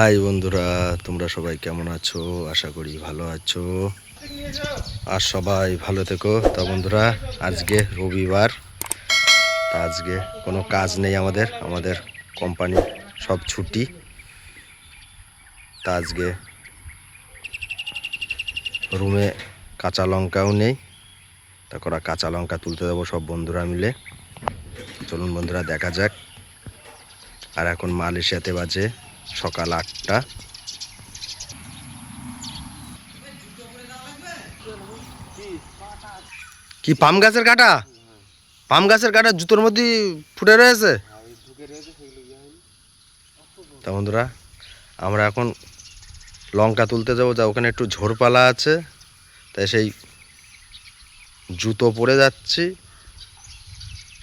High বন্ধুরা, তোমরা সবাই কেমন আছো? আশা করি ভালো আছো। আর সবাই ভালো থেকো। তা বন্ধুরা, আজকে রবিবার। তা আজকে কোনো কাজ নেই আমাদের আমাদের কোম্পানি, সব ছুটি। তা আজকে রুমে কাঁচা লঙ্কাও নেই। তা করা কাঁচা লঙ্কা তুলতে দেবো সব বন্ধুরা মিলে। চলুন বন্ধুরা, দেখা যাক। আর এখন মালয়েশিয়াতে বাজে সকাল আটটা। কি, পাম গাছের কাটা? পাম গাছের কাটা জুতোর মধ্যে ফুটে রয়েছে? তা বন্ধুরা, আমরা এখন লঙ্কা তুলতে যাব, যা ওখানে একটু ঝোরপালা আছে, তাই সেই জুতো পরে যাচ্ছি।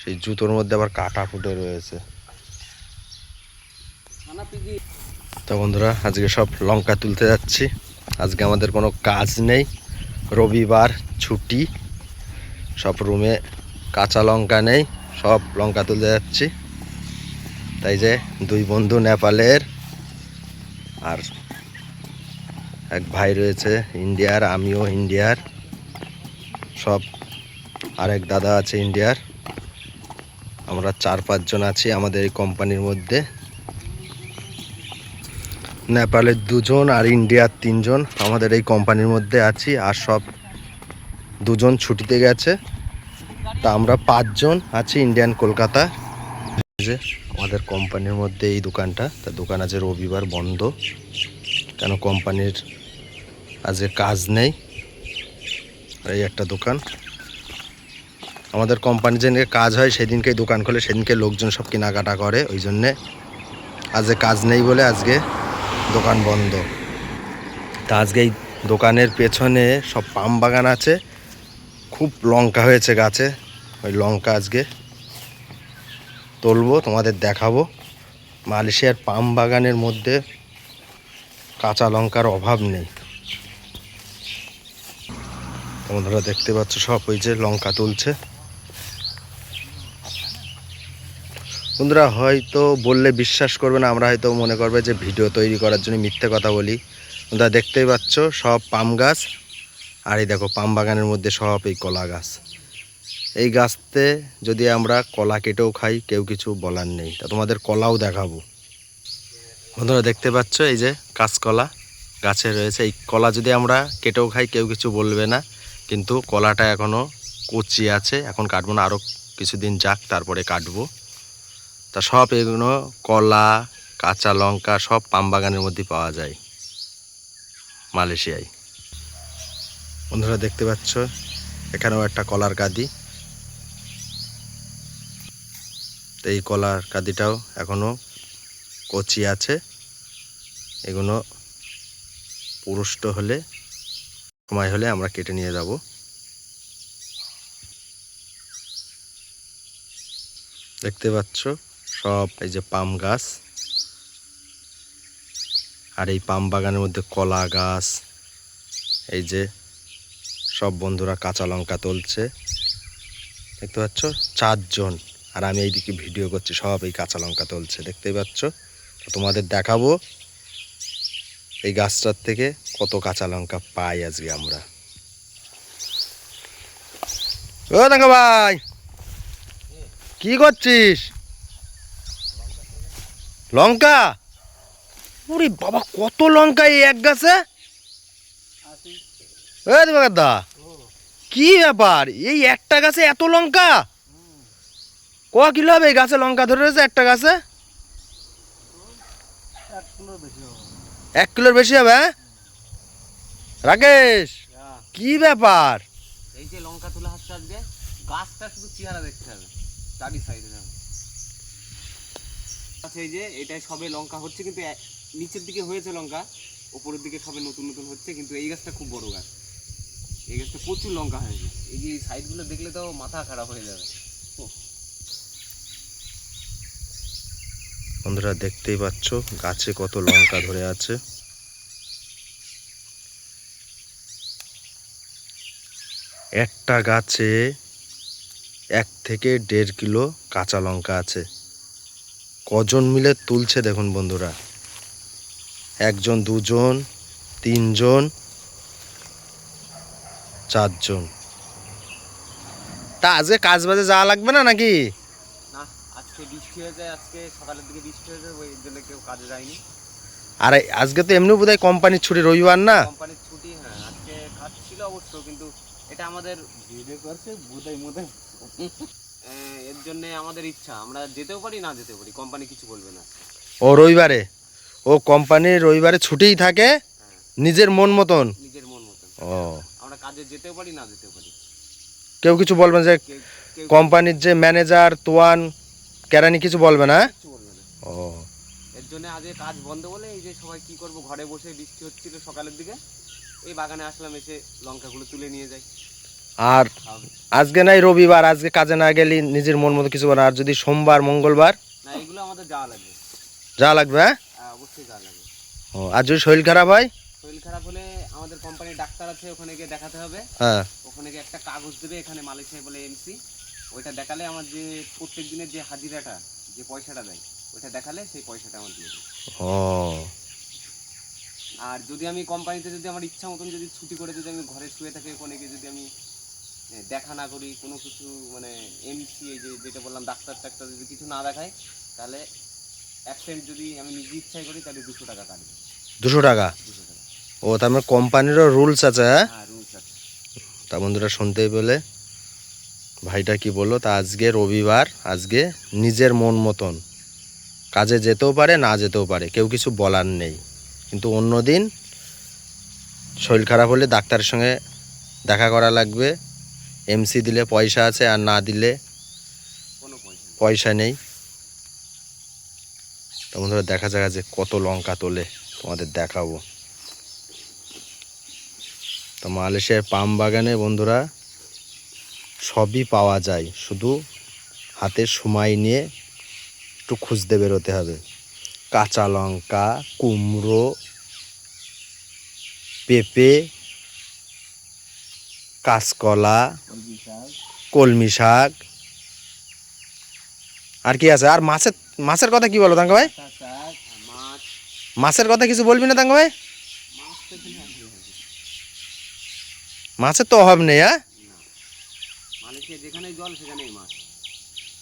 সেই জুতোর মধ্যে আবার কাটা ফুটে রয়েছে। তো বন্ধুরা, আজকে সব লঙ্কা তুলতে যাচ্ছি। আজকে আমাদের কোনো কাজ নেই। রবিবার ছুটি। সব রুমে কাঁচা লঙ্কা নেই, সব লঙ্কা তুলতে যাচ্ছি। তাই যে দুই বন্ধু নেপালের, আর এক ভাই রয়েছে ইন্ডিয়ার, আমিও ইন্ডিয়ার। সব আরেক দাদা আছে ইন্ডিয়ার। আমরা চার পাঁচজন আছি আমাদের এই কোম্পানির মধ্যে। নেপালের দুজন আর ইন্ডিয়ার তিনজন। আমাদের এই কোম্পানির মধ্যে আছি আর সব দুজন ছুটিতে গেছে। তা আমরা পাঁচজন আছি ইন্ডিয়ান কলকাতা। যে আমাদের কোম্পানির মধ্যে এই দোকানটা। তা দোকান আছে রবিবার বন্ধ। কেন কোম্পানির আজকে কাজ নেই। আর এই একটা দোকান। আমাদের কোম্পানি যেদিনকে কাজ হয় সেদিনকে দোকান খোলে, সেদিনকে লোকজন সব কেনাকাটা করে, ওই জন্যে আজকে কাজ নেই বলে আজকে দোকান বন্ধ। তা আজকে এই দোকানের পেছনে সব পাম বাগান আছে। খুব লঙ্কা হয়েছে গাছে। ওই লঙ্কা আজকে তুলবো, তোমাদের দেখাবো। মালয়েশিয়ার পাম বাগানের মধ্যে কাঁচা লঙ্কার অভাব নেই। তোমরা দেখতে পাচ্ছ সব, ওই যে লঙ্কা তুলছে। বন্ধুরা, হয়তো বললে বিশ্বাস করবে না, আমরা হয়তো মনে করবে যে ভিডিও তৈরি করার জন্য মিথ্যে কথা বলি। বন্ধুরা, দেখতেই পাচ্ছ, সব পাম গাছ। আর এই দেখো, পাম বাগানের মধ্যে সব এই কলা গাছ। এই গাছতে যদি আমরা কলা কেটেও খাই, কেউ কিছু বলার নেই। তা তোমাদের কলাও দেখাবো। বন্ধুরা, দেখতে পাচ্ছ এই যে কাঁচকলা গাছে রয়েছে। এই কলা যদি আমরা কেটেও খাই, কেউ কিছু বলবে না। কিন্তু কলাটা এখনও কচি আছে। এখন কাটবো না আরও কিছুদিন যাক, তারপরে কাটবো। তা সব এগুলো কলা, কাঁচা লঙ্কা সব পাম বাগানের মধ্যে পাওয়া যায়। মালয়েশিয়ায়। বন্ধুরা দেখতে পাচ্ছ, এখানেও একটা কলার কাদি। তো এই কলার কাদিটাও এখনও কচি আছে। এগুলো পুরুষ্ট হলে, সময় হলে আমরা কেটে নিয়ে যাব। দেখতে পাচ্ছ সব, এই যে পাম গাছ আর এই পাম বাগানের মধ্যে কলা গাছ, এই যে সব বন্ধুরা কাঁচা লঙ্কা তুলছে। দেখতে পাচ্ছ? চারজন। আর আমি এইদিকে ভিডিও করছি, সব এই কাঁচা লঙ্কা তুলছে। দেখতেই পাচ্ছ? তো তোমাদের দেখাবো এই গাছটার থেকে কত কাঁচা লঙ্কা পাই আজকে আমরা। ও দেখা ভাই, কি করছিস? লঙ্কা? ওরে বাবা, কত লঙ্কা এই এক গাছে? এ দা কি ব্যাপার? এই একটা গাছে এত লঙ্কা? ক কিলো হবে এই গাছে লঙ্কা ধরে রয়েছে একটা গাছে? এক কিলোর বেশি হবে হ্যাঁ? রাকেশ, কি ব্যাপার? এই যে লঙ্কা তোলা হচ্ছে আজকে, গাছটা শুধু চেহারা দেখতে হবে, চারি সাইডে আচ্ছা এই যে এটাই সবে লঙ্কা হচ্ছে কিন্তু নিচের দিকে হয়েছে লঙ্কা উপরের দিকে সবে নতুন নতুন হচ্ছে কিন্তু এই গাছটা খুব বড় গাছ। এই গাছটা প্রচুর লঙ্কা হয়েছে। এই যে সাইডগুলো দেখলে তো মাথা খারাপ হয়ে যাবে। বন্ধুরা দেখতেই পাচ্ছ গাছে কত লঙ্কা ধরে আছে। একটা গাছে এক থেকে দেড় কিলো কাঁচা লঙ্কা আছে। কজন মিলে তুলছে দেখুন বন্ধুরা। একজন দুজন তিনজন চারজন। তা আজকে কাজ বাজে যাওয়া লাগবে না নাকি? না আজকে বৃষ্টি হয়ে যায় আজকে সকালের দিকে বৃষ্টি হয়ে যায় ওই জন্য কেউ কাজে যায়নি। আর আজকে তো এমনি বোধহয় কোম্পানির ছুটি রবিবার না? কোম্পানির ছুটি হ্যাঁ আজকে কাজ ছিল অবশ্য কিন্তু এটা আমাদের ভিডিও করছে বোধাই মোধাই এর জন্য আমাদের ইচ্ছা। আমরা যেতেও পারি না যেতেও পারি কোম্পানি কিছু বলবে না। ও রবিবারে? ও কোম্পানির রবিবারে ছুটিই থাকে হ্যাঁ। নিজের মন মতন? নিজের মন মতন। ও। আমরা কাজে যেতেও পারি না যেতেও পারি। কেউ কিছু বলবেন যে কোম্পানির যে ম্যানেজার তোয়ান কেরানি কিছু বলবে না? বলবে ও। এর জন্য আজকে কাজ বন্ধ বলে এই যে সবাই কি করব ঘরে বসে বৃষ্টি হচ্ছিল সকালের দিকে। এই বাগানে আসলাম এসে লঙ্কাগুলো তুলে নিয়ে যাই। আর। আজকে নাই রবিবার আজকে কাজে না গেলে নিজের মন মতো কিছু বলে আর যদি সোমবার মঙ্গলবার? এগুলো আমাদের যাওয়া লাগবে। যা লাগবে হ্যাঁ? হ্যাঁ, অবশ্যই যাওয়া লাগবে। ও আর যদি শরীর খারাপ হয়? শরীর খারাপ হলে আমাদের কোম্পানির ডাক্তার আছে ওখানে গিয়ে দেখাতে হবে। হ্যাঁ। ওখানে গিয়ে একটা কাগজ দেবে এখানে মালয়েশিয়ায় বলে এমসি ওইটা দেখালে আমার যে প্রত্যেক দিনের যে হাজিরাটা যে পয়সাটা দেয় ওইটা দেখালে সেই পয়সাটা আমার দিয়ে ও। আর যদি আমি কোম্পানিতে যদি আমার ইচ্ছা মতন যদি ছুটি করে যদি আমি ঘরে শুয়ে থাকি ওখানে গিয়ে যদি আমি দেখা না করি কোনো কিছু মানে এমসি যে যেটা বললাম ডাক্তার টাক্তার যদি কিছু না দেখায় তাহলে অ্যাবসেন্ট যদি আমি নিজে ইচ্ছাই করি তাহলে দুশো টাকা কাটবে দুশো টাকা? ও তার মানে কোম্পানিরও রুলস আছে হ্যাঁ? হ্যাঁ রুলস আছে। তা বন্ধুরা শুনতেই পেলে। ভাইটা কি বলল? তা আজকে রবিবার আজকে নিজের মন মতন। কাজে যেতেও পারে না যেতেও পারে কেউ কিছু বলার নেই। কিন্তু অন্য দিন শরীর খারাপ হলে ডাক্তারের সঙ্গে দেখা করা লাগবে। এমসি দিলে পয়সা আছে আর না দিলে পয়সা নেই। তা বন্ধুরা দেখা যাক যে কত লঙ্কা তোলে। তোমাদের দেখাবো। তো মালয়েশিয়ার পাম বাগানে বন্ধুরা সবই পাওয়া যায়। শুধু হাতে সময় নিয়ে একটু খুঁজতে বেরোতে হবে। কাঁচা লঙ্কা কুমড়ো পেঁপে কাঁচকলা কলমি শাক। আর কি আছে? আর মাছের মাছের কথা কি বলো তাঙ্কা ভাই মাছের কথা কিছু বলবি না তাঙ্কা ভাই। মাছের তো অভাব নেই হ্যাঁ? না। মালয়েশিয়া যেখানেই জল সেখানেই মাছ।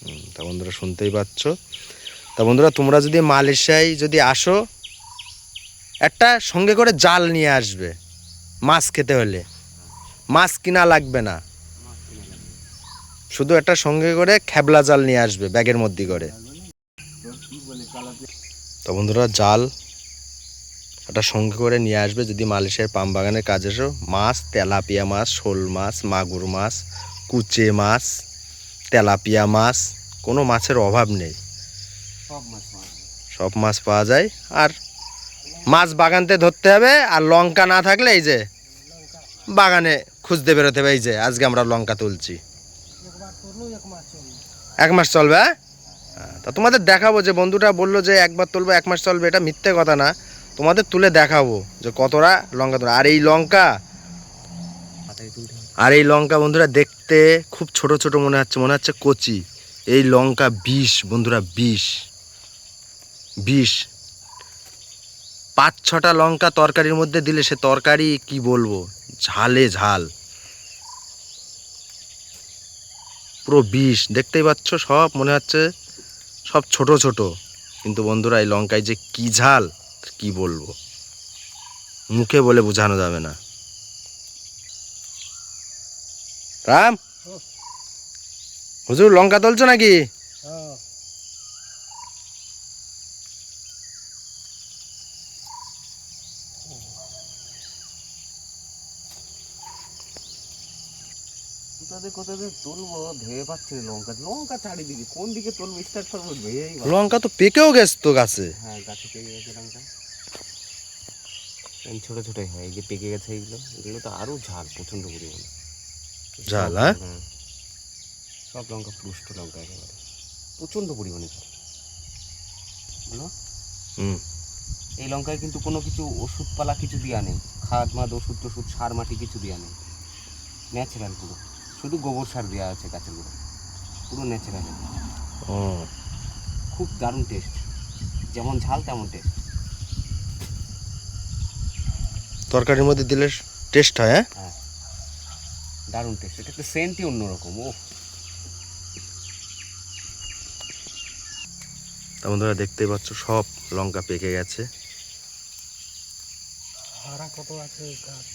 হুম, তা বন্ধুরা শুনতেই পাচ্ছ। তা বন্ধুরা তোমরা যদি মালয়েশিয়ায় যদি আসো একটা সঙ্গে করে জাল নিয়ে আসবে মাছ খেতে হলে। মাছ কিনা লাগবে না। শুধু একটা সঙ্গে করে খেবলা জাল নিয়ে আসবে ব্যাগের মধ্যে করে। তো বন্ধুরা জাল একটা সঙ্গে করে নিয়ে আসবে যদি মালয়েশিয়ার পাম বাগানের কাজে এসো মাছ তেলাপিয়া মাছ শোল মাছ মাগুর মাছ কুচে মাছ তেলাপিয়া মাছ কোনো মাছের অভাব নেই। সব মাছ পাওয়া যায়। আর মাছ বাগানতে ধরতে হবে আর লঙ্কা না থাকলে এই যে বাগানে খুঁজতে বেরোতে এই যে আজকে আমরা লঙ্কা তুলছি। এক মাস চলবে হ্যাঁ? হ্যাঁ, তা তোমাদের দেখাবো যে বন্ধুটা বলল যে একবার তুলবো এক মাস চলবে এটা মিথ্যে কথা না। তোমাদের তুলে দেখাবো যে কতটা লঙ্কা তোলা। আর এই লঙ্কা আর এই লঙ্কা বন্ধুরা দেখতে খুব ছোট ছোট মনে হচ্ছে মনে হচ্ছে কচি। এই লঙ্কা বিষ বন্ধুরা বিষ। বিষ। পাঁচ ছটা লঙ্কা তরকারির মধ্যে দিলে সে তরকারি কি বলব? ঝালে ঝাল। পুরো বিষ। দেখতেই পাচ্ছ সব মনে হচ্ছে সব ছোট ছোট। কিন্তু বন্ধুরা এই লঙ্কায় যে কি ঝাল কি বলব? মুখে বলে বোঝানো যাবে না। রাম? হুজুর লঙ্কা তুলছো নাকি? কোথাতে কোথাতে তুলবো? ভেবে পাচ্ছি না লঙ্কা। লঙ্কা চারিদিকে। কোন দিকে তুলবো? স্টার্ট করব ভেবেই লঙ্কা তো পেকেও গেছে তো গাছে। হ্যাঁ গাছে পেকে গেছে লঙ্কা। এই ছোট ছোটই হয় এই যে পেকে গেছে এইগুলো এগুলো তো আরও ঝাল প্রচণ্ড পরিমাণে। ঝাল, সব- হ্যাঁ? সব লঙ্কা পুষ্ট লঙ্কা একেবারে। প্রচণ্ড পরিমাণে ঝাল। হলো হুম। এই লঙ্কায় কিন্তু কোনো কিছু ওষুধপালা কিছু দেওয়া নেই। খাদ মাদ ওষুধ টষুধ সার মাটি কিছু দেওয়া নেই। ন্যাচারাল পুরো। শুধু গোবর সার দেওয়া আছে গাছেরগুলো পুরো ন্যাচারাল ও। খুব দারুণ টেস্ট যেমন ঝাল তেমন টেস্ট তরকারির মধ্যে দিলে টেস্ট হয় হ্যাঁ? দারুণ টেস্ট এটা তো সেন্টই অন্যরকম ও তা বন্ধুরা দেখতেই পাচ্ছ সব লঙ্কা পেকে গেছে। কত আছে গাছ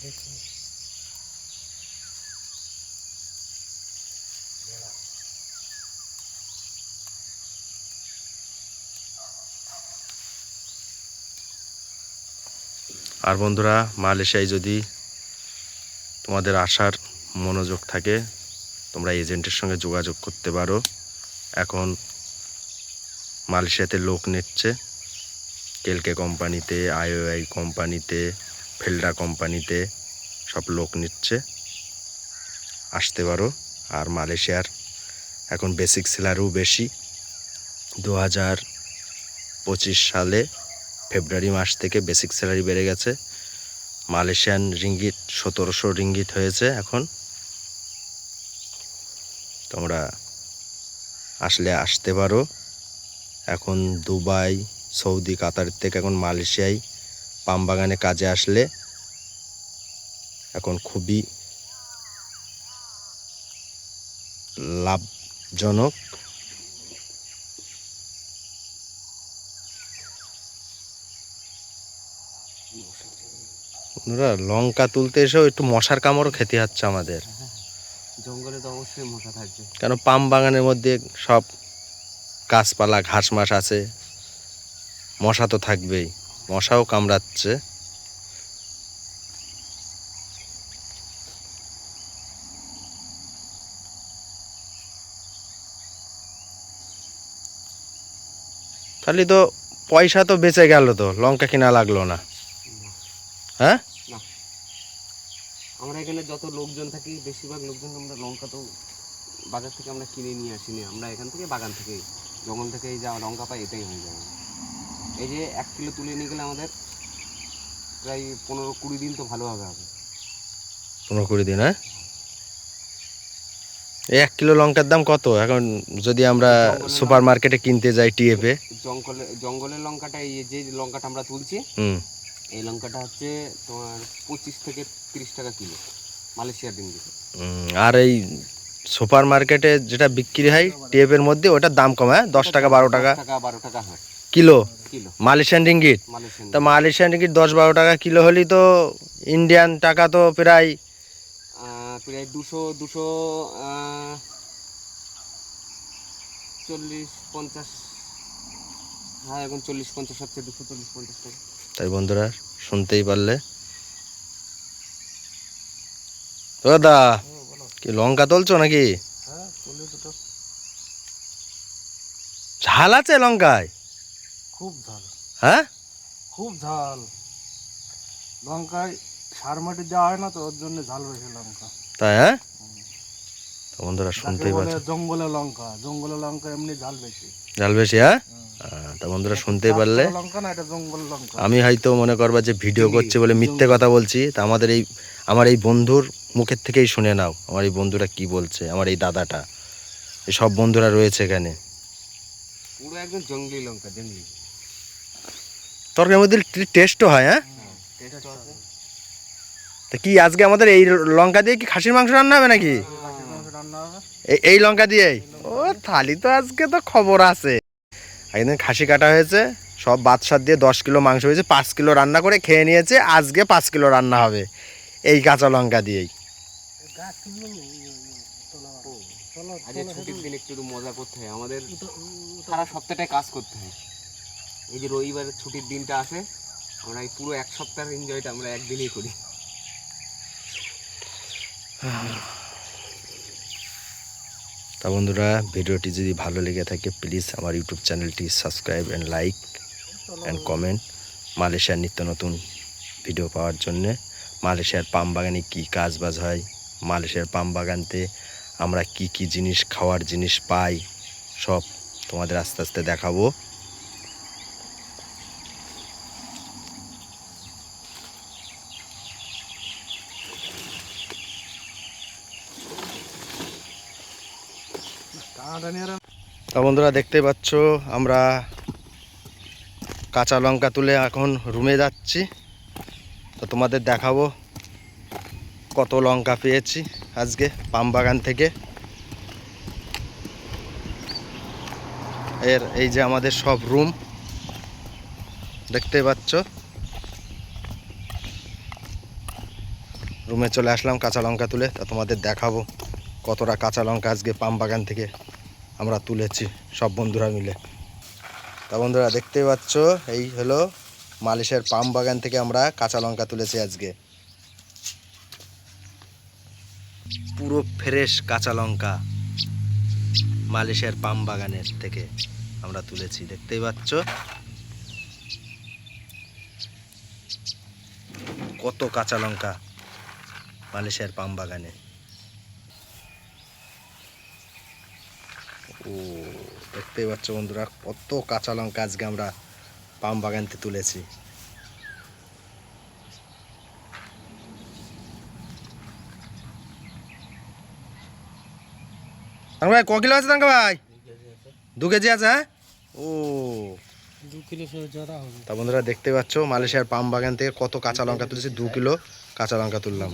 আর বন্ধুরা, মালয়েশিয়ায় যদি তোমাদের আসার মনোযোগ থাকে, তোমরা এজেন্টের সঙ্গে যোগাযোগ করতে পারো। এখন মালয়েশিয়াতে লোক নিচ্ছে। কেলকে কোম্পানিতে, আইওআই কোম্পানিতে, ফেলডা কোম্পানিতে সব লোক নিচ্ছে। আসতে পারো। আর মালয়েশিয়ার এখন বেসিক স্যালারিও বেশি। দু হাজার পঁচিশ সালে ফেব্রুয়ারি মাস থেকে বেসিক স্যালারি বেড়ে গেছে। মালয়েশিয়ান রিঙ্গিট সতেরোশো রিঙ্গিট হয়েছে এখন। তোমরা আসলে আসতে পারো। এখন দুবাই, সৌদি, কাতার থেকে এখন মালয়েশিয়ায় পাম বাগানে কাজে আসলে এখন খুবই লাভজনক। বন্ধুরা লঙ্কা তুলতে এসেও একটু মশার কামড়ও খেতে হচ্ছে আমাদের। জঙ্গলে তো অবশ্যই মশা থাকবে। কেন পাম বাগানের মধ্যে সব গাছপালা ঘাস মাস আছে। মশা তো থাকবেই। মশাও কামড়াচ্ছে। তাহলে তো পয়সা তো বেঁচে গেল তো লঙ্কা কিনা লাগল না। হ্যাঁ? আমরা এখানে যত লোকজন থাকি বেশিরভাগ লোকজন আমরা লঙ্কা তো বাজার থেকে আমরা কিনে নিয়ে আসিনি। আমরা এখান থেকে বাগান থেকে জঙ্গল থেকে এই যা লঙ্কা পাই এটাই হয়ে যাবে। এই যে এক কিলো তুলে নিয়ে গেলে আমাদের প্রায় পনেরো কুড়ি দিন তো ভালোভাবে হবে। পনেরো কুড়ি দিন হ্যাঁ? এই এক কিলো লঙ্কার দাম কত? এখন যদি আমরা সুপার মার্কেটে কিনতে যাই টিএফে জঙ্গলে জঙ্গলের লঙ্কাটা এই যে লঙ্কাটা আমরা তুলছি এই লঙ্কাটা হচ্ছে তোমার পঁচিশ থেকে তিরিশ টাকা কিলো মালয়েশিয়ার দিন আর এই সুপার মার্কেটে যেটা বিক্রি হয় টিএফের মধ্যে ওটার দাম কম হ্যাঁ? দশ টাকা বারো টাকা। টাকা বারো টাকা হয়। কিলো? মালয়েশিয়ান রিঙ্গিট তা মালয়েশিয়ান রিঙ্গিট দশ বারো টাকা কিলো হলেই তো ইন্ডিয়ান টাকা তো প্রায় প্রায় দুশো দুশো চল্লিশ পঞ্চাশ হ্যাঁ এখন চল্লিশ পঞ্চাশ হচ্ছে দুশো চল্লিশ পঞ্চাশ টাকা। তাই বন্ধুরা শুনতেই পারলে ও দা কি লঙ্কা তুলছো নাকি? ঝাল আছে লঙ্কায়? খুব ঝাল। হ্যাঁ? খুব ঝাল। লঙ্কায় সার মাটি দেওয়া হয় না তো ওর জন্য ঝাল বেশি লঙ্কা। তাই হ্যাঁ? তো বন্ধুরা শুনতেই বলে পাচ্ছ। জঙ্গলে লঙ্কা জঙ্গলে লঙ্কা এমনি ঝাল বেশি। ঝাল বেশি হ্যাঁ? তা বন্ধুরা শুনতেই পারলে। লঙ্কা না এটা জঙ্গল লঙ্কা। আমি হয়তো মনে করবা যে ভিডিও করছে বলে মিথ্যে কথা বলছি তা আমাদের এই আমার এই বন্ধুর মুখের থেকেই শুনে নাও আমার এই বন্ধুরা কি বলছে আমার এই দাদাটা। এই সব বন্ধুরা রয়েছে এখানে। পুরো একদম জঙ্গলি লঙ্কা জঙ্গলি। তরকারির মধ্যে টেস্টও হয় হ্যাঁ? টেস্ট তা কি আজকে আমাদের এই লঙ্কা দিয়ে কি খাসির মাংস রান্না হবে নাকি? এই এই লঙ্কা দিয়েই? ও থালি তো আজকে তো খবর আছে। একদিন খাসি কাটা হয়েছে সব বাদশার দিয়ে দশ কিলো মাংস হয়েছে পাঁচ কিলো রান্না করে খেয়ে নিয়েছে আজকে পাঁচ কিলো রান্না হবে। এই কাঁচা লঙ্কা দিয়েই গাছ তুললো তোলা চলো আজকে ছুটির দিন একটু একটু মজা করতে হয়। আমাদের সারা কাজ করতে হয়। এই যে রবিবারের ছুটির দিনটা আসে আমরা এই পুরো এক সপ্তাহের এনজয়টা আমরা একদিনেই করি। তা বন্ধুরা ভিডিওটি যদি ভালো লেগে থাকে প্লিজ আমার ইউটিউব চ্যানেলটি subscribe and like and comment মালয়েশিয়ার নিত্য নতুন ভিডিও পাওয়ার জন্যে মালয়েশিয়ার পাম বাগানে কী কাজ বাজ হয় মালয়েশিয়ার পাম বাগানতে আমরা কি কি জিনিস, খাওয়ার জিনিস পাই, সব তোমাদের আস্তে আস্তে দেখাবো। তা বন্ধুরা দেখতে পাচ্ছ, আমরা কাঁচা লঙ্কা তুলে এখন রুমে যাচ্ছি। তো তোমাদের দেখাবো কত লঙ্কা পেয়েছি আজকে পাম বাগান থেকে। এর এই যে আমাদের সব রুম। দেখতে পাচ্ছ? রুমে চলে আসলাম কাঁচা লঙ্কা তুলে, তা তোমাদের দেখাবো কতটা কাঁচা লঙ্কা আজকে পাম বাগান থেকে আমরা তুলেছি সব বন্ধুরা মিলে। তা বন্ধুরা দেখতে পাচ্ছ, এই হলো মালিশের পাম বাগান থেকে আমরা কাঁচা লঙ্কা তুলেছি আজকে। পুরো ফ্রেশ কাঁচা লঙ্কা মালিশের পাম বাগানের থেকে আমরা তুলেছি, দেখতেই পাচ্ছ? কত কাঁচা লঙ্কা মালিশের পাম বাগানে। ও, দেখতেই পাচ্ছ বন্ধুরা, কত কাঁচা লঙ্কা আজকে আমরা পাম বাগানতে তুলেছি। তাঙ্কা ভাই ক কিলো আছে তাঙ্কা ভাই? দু কেজি আছে হ্যাঁ? ও। দু কিলো তা বন্ধুরা দেখতে পাচ্ছ মালয়েশিয়ার পাম বাগান থেকে কত কাঁচা লঙ্কা তুলেছি দু কিলো কাঁচা লঙ্কা তুললাম।